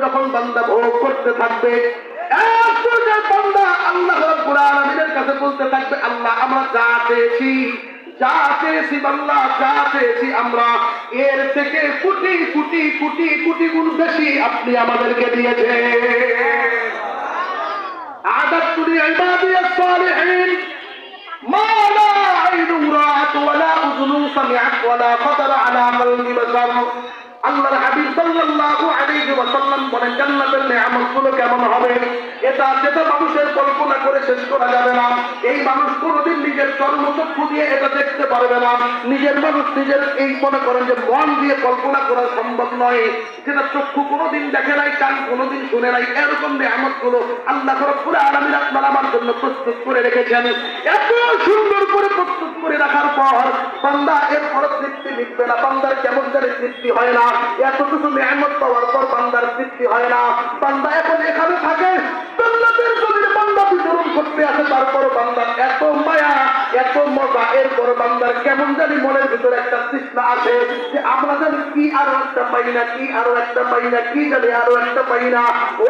যখন বান্দা ভোগ করতে থাকবে এক পর্যায়ে বান্দা আল্লাহ রাব্বুল আলামিনের কাছে বলতে থাকবে আল্লাহ আমরা যা চেয়েছি যা চেয়েছি বাংলা যা চেয়েছি আমরা এর থেকে কোটি কোটি কোটি কোটি গুণ বেশি আপনি আমাদেরকে দিয়েছেন أعددت لعبادي الصالحين ما لا عين رأت ولا أذن سمعت ولا خطر على قلب بشر আল্লাহর হাবিব সাল্লাল্লাহু আলাইহি ওয়াসাল্লাম বলেন জান্নাতের নিয়ামতগুলো কেমন হবে? এটা যেটা মানুষের কল্পনা করে শেষ করা যাবে না। এই মানুষ কোনোদিন নিজের চর্মচক্ষু দিয়ে এটা দেখতে পারবে না। নিজের মানুষ নিজের এই মনে করেন যে মন দিয়ে কল্পনা করা সম্ভব নয়। যেটা চক্ষু কোনোদিন দেখে নাই, কান কোনোদিন শুনে নাই, এরকম নিয়ামতগুলো আল্লাহ রব্বুল আলামিন আপনার আমার জন্য প্রস্তুত করে রেখেছেন। এত সুন্দর করে প্রস্তুত করে রাখার পর বান্দা এর পর তৃপ্তি মিটবে না। বান্দার কেমন তৃপ্তি হয় না। এত কিছু নিয়ামত পাওয়ার পর বান্দার তৃপ্তি হয় না। বান্দা এখন এখানে থাকে। জান্নাতের বান্দা করতে আসে তারপর বান্দার এত মায়া, এত মজা। এরপর বান্দার কেমন জানি মনের ভিতরে একটা তৃষ্ণা আছে যে আমরা জানি কি আরও একটা পাই না, কি আরও একটা পাই না, কি জানি আরও একটা পাই না। ও